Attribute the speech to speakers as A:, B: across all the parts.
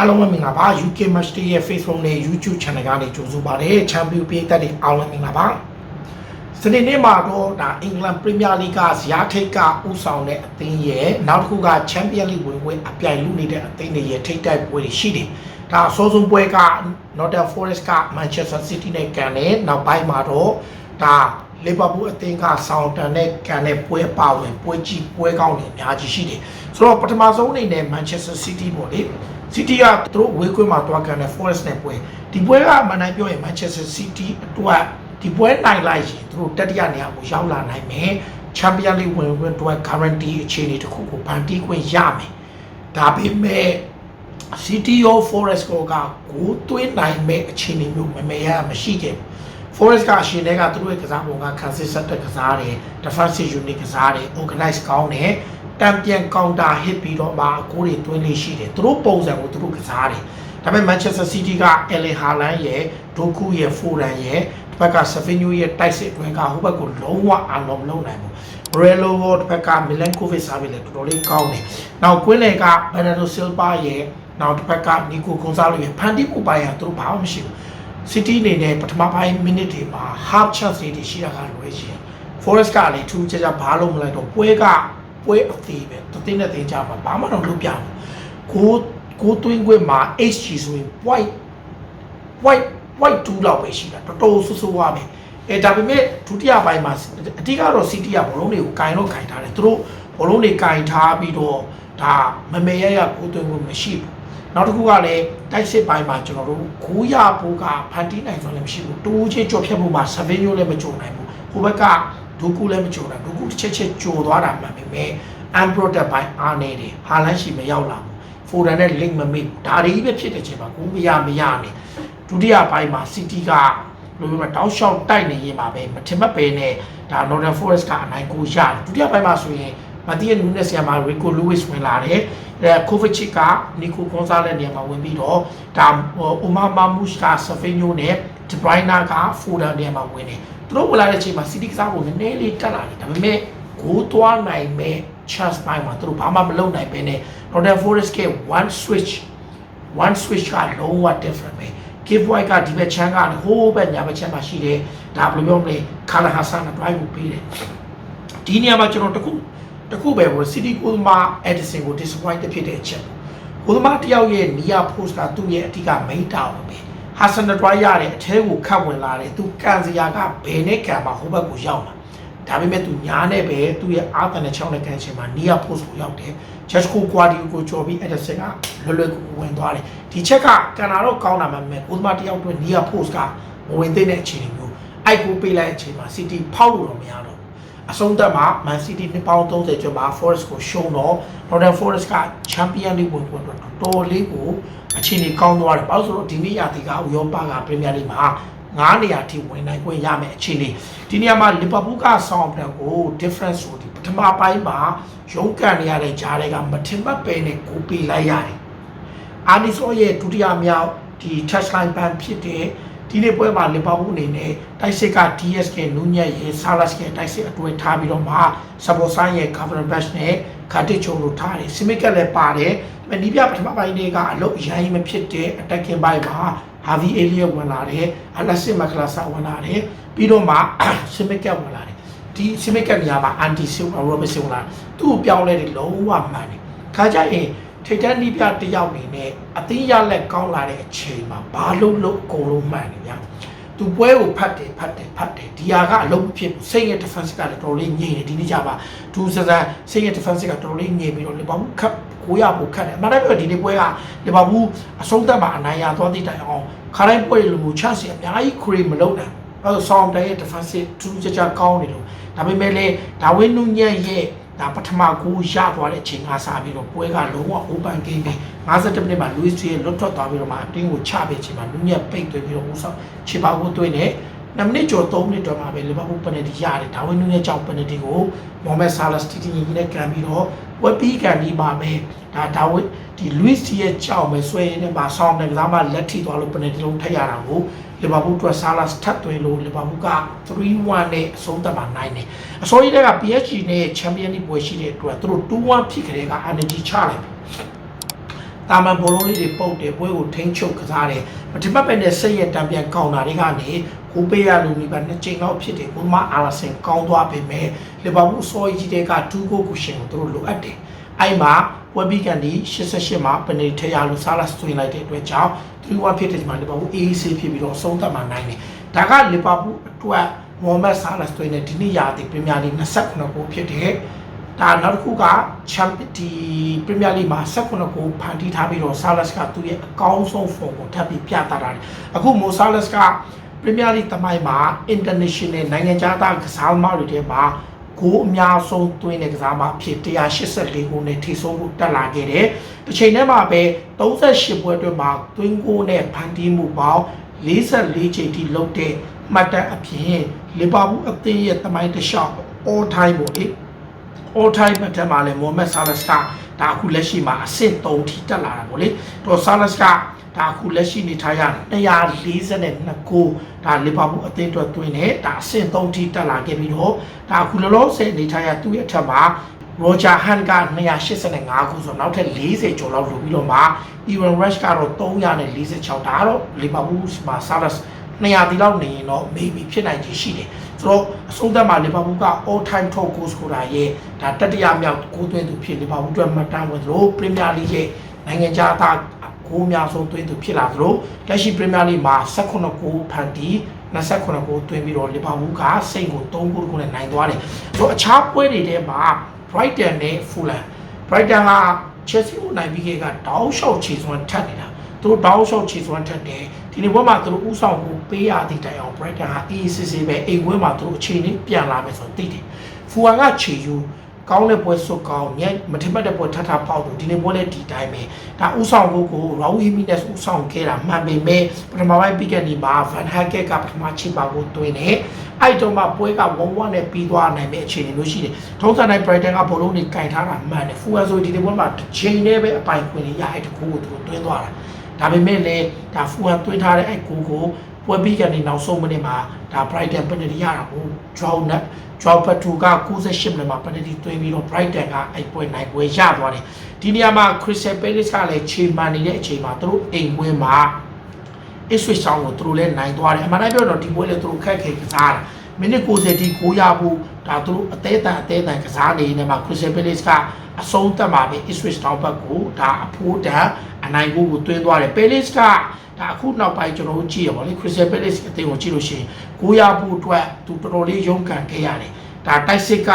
A: အားလုံးပဲမင်္ဂလာပါ UK Match Day ရဲ့ Facebook နဲ့ YouTube Channel ကနေကြိုဆိုပါရစေ။ Champion ပြည်သက်တွေအားလုံးမင်္ဂလာပါ။စနေနေ့မှာတော့ဒါအင်္ဂလန်ပရီးမီယာလိဂ်ကဇယားထိတ်ကဥဆောင်တဲ့အသင်းရဲ့နောက်တစ်ခုက Champion League ဝင်ခွင့်အပြိုင်လူနေတဲ့အသင်းတွေရဲ့ထိတ်တိုက်ပွဲတွေရှိတယ်။ဒါအစောဆုံးပွဲက Nottingham Forest က Manchester City နဲ့ကန်တယ်။နောက်ပိုင်းမှာတော့ဒါလီဗာပူးအသင်းကဆောင်းတန်နဲ့ကန်တဲ့ပွဲပါဝင်ပွဲကြီးပွဲကောင်းတွေအများကြီးရှိတယ်။ဆိုတော့ပထမဆုံးအနေနဲ့ Manchester City ပေါ့လေ။ City ကသူတို့ဝေးခွင့်မှာတွားကန်တဲ့ Forest နဲ့ပွဲဒီပွဲကမနိုင်ပြောရင် Manchester City အတွက်ဒီပွဲနိုင်လိုက်ရင်သူတို့တတိယနေရာကိုရောက်လာနိုင်မယ်။ Champions League ဝင်ခွင့်အတွက် guarantee အခြေအနေတစ်ခုကိုဗန်တီးခွင့်ရမယ်။ဒါပေမဲ့ City of Forest ကိုကကိုသွင်းနိုင်မဲ့အခြေအနေမျိုးမမေရမရှိခဲ့ဘူး Forest ကအရှင်တွေကသူတို့ရဲ့ကစားပုံက consistent ကစားတယ် defensive unit ကစားတယ် organize ကောင်းတယ်တံပြန် counter hit ပြီးတော့မှအကိုတွေသွင်းလေးရှိတယ်သူတို့ပုံစံကိုသူတို့ကစားတယ်ဒါပေမဲ့ Manchester City က Erling Haaland ရဲ့ Doku ရဲ့ Foden ရဲ့တစ်ဖက်က Savinho ရဲ့တိုက်စစ်အတွင်းကဟိုဘက်ကိုလုံးဝအလုံးမလုံးနိုင်ဘူး Brelo ရောတစ်ဖက်က Milankovic စားပြီးလေတော်တော်လေးကောင်းတယ်နောက်ကွင်းလေက Bernardo Silva ရဲ့နောက်တစ်ဖက်က Nico Gonzalo ရဲ့ဖန်တီးမှုပိုင်းကသူတို့ဘာမှမရှိဘူး City အနေနဲ့ပထမပိုင်း minute တွေမှာ half chance တွေရှိတာကလွဲချင်း Forest ကလည်းထူးခြားခြားဘာလို့မလိုက်တော့ပွဲကပွဲအသေးပဲတသိနဲ့တင်ကြမှာဘာမှတော့လုပ်ပြဘူးကိုကိုတွင်းခွင့်မှာ HG ဆိုရင် white white white 2လောက်ပဲရှိတာတော်တော်ဆူဆူဝါပဲအဲဒါပေမဲ့ဒုတိယပိုင်းမှာအတိကတော့ City ကဘောလုံးတွေကိုကင်တော့ကင်ထားတယ်သူတို့ဘောလုံးတွေကင်ထားပြီးတော့ ဒါမမေရရကိုတွင်းခွင့်မရှိဘူးနောက်တစ်ခုကလည်းတိုက်စစ်ပိုင်းမှာကျွန်တော်တို့ကိုရဖို့ကဖန်တီးနိုင်ဆိုလည်းမရှိဘူးတူးချင်းကြော်ဖြတ်မှုမှာ7မျိုးလည်းမကြုံနိုင်ဘူးဟိုဘက်ကဒုကူလည်းမကြုံနိုင်ဒုကူတစ်ချက်ချက်ကြိုသွားတာမှန်ပေမဲ့ unprotected ဘိုင်းအားနေတယ်ဟာလန်ရှိမရောက်လာဘူးဖိုဒန်နဲ့ link မမေ့ဒါတွေပဲဖြစ်တဲ့ချိန်မှာကိုမရမရနေဒုတိယပိုင်းမှာ City ကလိုမျိုးတောက်လျှောက်တိုက်နေရင်ပါပဲမထင်မှတ်ပဲနဲ့ဒါ Northern Forest ကအနိုင်ကိုရတယ်ဒုတိယပိုင်းမှာဆိုရင် မတီးယနူးနက်ဆီယာမှာ Rico Lewis ဝင်လာတယ်အဲ Kovacic က Nico Gonzalez နေရာမှာဝင်ပြီးတော့ဒါ Omar Mamouche က Savinho နဲ့ De Bruyne က Foden နေရာမှာဝင်တယ်သူတို့ဝင်လာတဲ့အချိန်မှာ City ကစားဖို့နည်းနည်းလေးတက်လာတယ်ဒါပေမဲ့ကိုသွားနိုင်မဲ့ chance ပိုင်းမှာသူတို့ဘာမှမလုပ်နိုင်ပဲနဲ့ Northern Forest က one switch one switch ကလုံးဝ different ပဲ give white ကဒီဘက်ချမ်းကဟိုးဘက်ညာဘက်ချမ်းမှာရှိတယ်ဒါဘယ်လိုပြောမလဲ color hasan နဲ့ drive ကိုပေးတယ်ဒီနေရာမှာကျွန်တော်တခု တခုပဲဟို city ကိုသမား edison ကို disappoint ဖြစ်တဲ့အချက်ကိုသမားတယောက်ရဲ့ near post ကသူ့ရဲ့အဓိက main town ပဲ hasan နဲ့ drive ရတယ်အထဲကိုခတ်ဝင်လာတယ်သူကန်စရာကဘယ်နဲ့ကန်မှာဟိုဘက်ကိုရောက်လာဒါပေမဲ့သူညာနဲ့ပဲသူ့ရဲ့အာသန်နဲ့ချောင်းနဲ့ကန်ချင်မှာ near post ကိုရောက်တယ် Jessico Guardiola ကိုကြော်ပြီး Edison ကလွယ်လွယ်ကူကူဝင်သွားတယ်ဒီချက်ကကန်တာတော့ကောင်းတာမှမဲ့ကိုသမားတယောက်အတွက် near post ကမဝင်သေးတဲ့အခြေအနေမျိုးအိုက်ကိုပေးလိုက်တဲ့အချိန်မှာ City ဖောက်လို့တော့မရတော့ အဆုံးသတ်မှာ Man City နှစ်ပေါင်း30ကျော်မှာ Forest ကိုရှုံးတော့ Northern Forest က Champion League ဝင်ခွင့်တော့တော်တော်လေးကိုအခြေအနေကောင်းသွားတယ်။ဘာလို့ဆိုတော့ဒီနေ့ရာသီကဥရောပက Premier League မှာ9နေရာထိဝင်နိုင်ခွင့်ရမယ်အခြေအနေဒီနေရာမှာလီဗာပူးကဆောင်းပြန်ကို difference ဆိုဒီပထမပိုင်းမှာရုန်းကန်နေရတဲ့ဂျားတွေကမထင်မှတ်ပဲနဲ့ကိုပေးလိုက်ရတယ်အာနီဆိုရဲ့ဒုတိယမြောက်ဒီ touch line ban ဖြစ်တဲ့ ဒီနေ့ပွဲမှာလီဗာပူးအနေနဲ့တိုက်စစ်က DSK နူးညက်ရဲ့ Salas ရဲ့တိုက်စစ်အတွဲထားပြီးတော့မှ Sabosan ရဲ့ cover bash နဲ့ Katic ချုံလို့ထားတယ်။ Simic ကလည်းပါတယ်။ဒီပြပထမပိုင်းတွေကအလုတ်အရင်မဖြစ်တဲ့ attacking ပိုင်းမှာ Harvey Elliott ဝင်လာတယ်။ Alexis McAllister ဝင်လာတယ်။ပြီးတော့မှ Simic ကဝင်လာတယ်။ဒီ Simic ကနေရာမှာ Andy Silva Robinson ဝင်လာသူ့ကိုပြောင်းလဲတယ်လုံးဝမှန်တယ်။ခါကြရင် ထိတ်တန်းနီးပြတယောက်နေနဲ့အသိရလက်ကောင်းလာတဲ့အချိန်မှာဘာလို့လို့အကုန်လုံးမှန်တယ်ဗျာသူပွဲကိုဖတ်တယ်ဖတ်တယ်ဖတ်တယ်ဒီဟာကအလုံးဖြစ်စိတ်ရဲ့ defense ကလည်းတော်တော်လေးညင်တယ်ဒီနေ့ကြပါဒူးစစန်စိတ်ရဲ့ defense ကတော်တော်လေးညင်ပြီးတော့လီဗာပူးခတ်ကိုရဖို့ခတ်တယ်အမှန်တမ်းပြောဒီနေ့ပွဲကလီဗာပူးအဆုံးသတ်မှာအနိုင်ရသွားသည့်တိုင်အောင်ခါတိုင်းပွဲလိုမျိုး chance အများကြီး create မလုပ်နိုင်ဘူးအဲဆိုဆောင်းတဲ့ defensive ထူးခြားခြားကောင်းတယ်လို့ဒါပေမဲ့လည်းဒါဝင်းနုညံ့ရဲ့ ဒါပထမကူရသွားတဲ့အချိန်ကစားပြီးတော့ပွဲကလုံးဝ open game ပဲ52မိနစ်မှာ Luis Diaz လွတ်ထွက်သွားပြီးတော့မှအတင်းကိုချပေးချိန်မှာလူညက်ပိတ်သွင်းပြီးတော့ဦးဆောင်ချေပါကိုသွင်းတယ် 2မိနစ်ကျော်3မိနစ်တော့မှာပဲလီဗာပူးပယ်နယ်တီရတယ်ဒါဝင်နူးရဲ့ကြောင့်ပယ်နယ်တီကိုမော်မက်ဆာလက်စတီတီကြီးနဲ့ကန်ပြီးတော့ဝက်ပီကန်ပြီးပါမယ်ဒါဒါဝင်ဒီ Luis Diaz ကြောင့်ပဲဆွဲရင်းနဲ့မှာဆောင်းတယ်ကစားမှလက်ထိသွားလို့ပယ်နယ်တီလုံးထက်ရတာကိုလီဗာပူးအတွက်ဆာလက်ထပ်သွင်းလို့လီဗာပူးက3-1နဲ့အဆုံးသတ်မှာနိုင်တယ်အစိုးရတဲ့က PSG နဲ့ Champions League ပွဲရှိတဲ့အတွက်သူတို့2-1ဖြစ်ကြတဲ့က energy ချလိုက်ပြီတာမန်ဘောလုံးလေးတွေပုတ်တယ်ပွဲကိုထိန်းချုပ်ကစားတယ်မထင်မှတ်ပဲနဲ့စိတ်ရတံပြန်ကောင်းတာတွေကနေ ကိုပေးရလူမျိုးပဲနှစ်ချိန်လောက်ဖြစ်တယ်ကိုမအာရဆင်ကောင်းသွားပေမဲ့လီဗာပူးစော်ကြီးတွေကဒူးကိုကိုရှင်ကိုတို့လိုအပ်တယ်အဲ့မှာပွဲပြီးကန်ဒီ88မှာပနေထရလို့ဆာလတ်သွင်းလိုက်တဲ့အတွက်ကြောင့်3-1ဖြစ်တဲ့ချိန်မှာလီဗာပူး AAC ဖြစ်ပြီးတော့ဆုံးသက်မှာနိုင်တယ်ဒါကလီဗာပူးအတွက်မိုဟမက်ဆာလတ်သွင်းတဲ့ဒီနေ့ရာသီပရီးမီယာလိ29ကိုဖြစ်တယ်ဒါနောက်တစ်ခုကချမ်ဒီပရီးမီယာလိမှာ16ကိုဖန်တီးထားပြီးတော့ဆာလတ်ကသူ့ရဲ့အကောင်းဆုံးဖော်ကိုထပ်ပြီးပြသတာတယ်အခုမိုဆာလတ်က ပရီးမီယာလိတမိုင်းမှာ international နိုင်ငံခြားသားကစားသမားတွေထဲမှာဂိုးအများဆုံးသွင်းတဲ့ကစားသမားအဖြစ်184ဂိုးနဲ့ထိဆုံးဖို့တက်လာခဲ့တယ်။တစ်ချိန်တည်းမှာပဲ38ပွဲအတွင်းမှာသွင်းဂိုးနဲ့ဖန်တီးမှုပေါင်း44ချိန်ထိလုပ်တဲ့မှတ်တမ်းအပြင်လီဗာပူးအသင်းရဲ့တမိုင်းတစ်လျှောက် all time ပေါ့လေ all time ဘက်ထဲမှာလည်းမိုဟမက်ဆာလတ်ကဒါအခုလက်ရှိမှာအဆင့်3ထိတက်လာတာပေါ့လေတော့ဆာလတ်ကဒါအခုလက်ရှိနေထားရ242ကိုဒါလီဗာပူးအသင်းအတွက်တွင်းနေဒါအဆင့်3ထိတက်လာခဲ့ပြီးတော့ဒါအခုလောလောဆယ်နေထားရသူ့ရဲ့အထက်မှာရောဂျာဟန်က285ခုဆိုတော့နောက်ထပ်40ကျော်လောက်လိုပြီးတော့မှ Ivan Rush ကတော့346ဒါကတော့လီဗာပူးမှာဆာလတ်200တီလောက်နေရင်တော့ maybe ဖြစ်နိုင်ခြေရှိတယ် ဆိုတော့အဆုံးသတ်မှာလီဗာပူးက all time top goal scorer ရဲ့ဒါတတိယမြောက်ဂိုးသွင်းသူဖြစ်လီဗာပူးအတွက်မှတ်တမ်းဝင်သလိုပရီးမီယာလိရဲ့နိုင်ငံခြားသားဂိုးအများဆုံးသွင်းသူဖြစ်လာသလိုလက်ရှိပရီးမီယာလိမှာ18ဂိုးဖန်တီး29ဂိုးသွင်းပြီးတော့လီဗာပူးကစိတ်ကို3ဂိုးတခုနဲ့နိုင်သွားတယ်ဆိုတော့အခြားပွဲတွေထဲမှာ Brighton နဲ့ Fulham Brighton က Chelsea ကိုနိုင်ပြီးခဲ့ကတောင်းလျှောက်ချေစွမ်းထပ်နေတာ သူတို့တောင်းလျှောက်ချေစွမ်းထပ်တယ်ဒီနေ့ဘက်မှာသူတို့ဥဆောင်ကိုပေးရသည့်တိုင်အောင် Brighton ဟာ ECC ပဲအိမ်ဝင်းမှာသူတို့အခြေအနေပြန်လာမယ်ဆိုတော့သိတယ်ဖူဟန်ကခြေယူကောင်းတဲ့ပွဲစုကောင်းညမထင်မှတ်တဲ့ပွဲထထပေါက်လို့ဒီနေ့ပွဲလည်းဒီတိုင်းပဲဒါဥဆောင်ကိုကိုရာဝီမီနက်ဥဆောင်ခဲ့တာမှန်ပေမဲ့ပထမပိုင်းပြီးကနေမှာဗန်ဟက်ကက်ကပထမချိပါကိုတွင်းတယ်အဲ့တော့မှပွဲက1-1နဲ့ပြီးသွားနိုင်မယ့်အခြေအနေမျိုးရှိတယ်ထုံးစံတိုင်း Brighton ကဘောလုံးတွေကင်ထားတာမှန်တယ်ဖူဟန်ဆိုဒီနေ့ပွဲမှာတစ်ချိန်တည်းပဲအပိုင်ခွင့်ရအဲ့တကူကိုသူတို့တွင်းသွားတာ ဒါပေမဲ့လည်းဒါဖူဟန်တွင်းထားတဲ့အဲ့ကူကိုပွဲပြီးကနေနောက်ဆုံးမိနစ်မှာဒါ Brighton penalty ရတာကို draw နဲ့ draw ပတူက68မိနစ်မှာ penalty သွင်းပြီးတော့ Brighton ကအဲ့ပွဲနိုင်ပွဲရသွားတယ်ဒီနေရာမှာ Crystal Palace ကလည်းခြေမှန်နေတဲ့အချိန်မှာသူတို့အိမ်ဝင်းမှာ Ipswich Town ကိုသူတို့လည်းနိုင်သွားတယ်အမှန်တမ်းပြောတော့ဒီပွဲလည်းသူတို့ခက်ခဲကစားတာမိနစ်90တိကိုရဖို့ဒါသူတို့အသေးတန်အသေးတန်ကစားနေနေမှာ Crystal Palace ကအဆုံးသက်မှာပဲ Ipswich Town ဘက်ကိုဒါအဖိုးတန် အနိုင်ကိုကိုတွင်းသွားတယ် Palace ကဒါအခုနောက်ပိုင်းကျွန်တော်တို့ကြည့်ရပါလေ Crystal Palace အသင်းကိုကြည့်လို့ရှိရင်ကိုရဖို့အတွက်သူတော်တော်လေးရုန်းကန်ခဲ့ရတယ်ဒါတိုက်စစ်က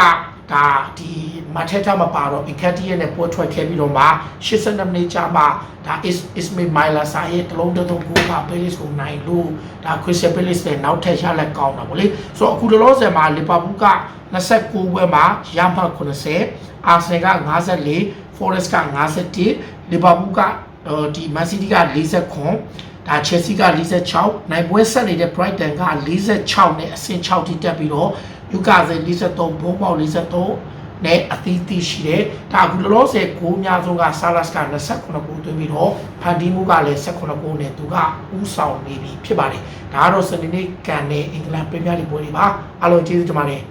A: ဒါဒီမထက်ထမပါတော့ Incati ရဲ့ပွဲထွက်ခဲ့ပြီးတော့မှ82မိနစ်ကြာမှဒါ is Ismail Myla စာရဲ့တလုံးတစ်လုံးကိုက Palace ကိုနိုင်လို့ဒါ Crystal Palace နဲ့နောက်ထပ်ရလက်ကောင်းတာဗောလေဆိုတော့အခုလောလောဆယ်မှာ Liverpool က29ပွဲမှာရမှတ်80 Arsenal က54 Forest က51 Liverpool က ဒီ Man City က40ဒါ Chelsea က46နိုင်ပွဲဆက်နေတဲ့ Brighton က46နဲ့အဆင့်6ထိတက်ပြီးတော့ Newcastle 43ဘုံပေါက်43နဲ့အသီးသီးရှိတယ်ဒါအခုလောလောဆယ်ဂိုးအများဆုံးက Salas က29ဂိုးသွင်းပြီးတော့ဖန်တီမှုကလည်း18ဂိုးနဲ့သူကဥဆောင်နေပြီဖြစ်ပါတယ်ဒါကတော့စနေနေ့ကန်တဲ့အင်္ဂလန်ပရီးမီယာလိပွဲတွေပါအားလုံးကျေးဇူးတင်ပါတယ်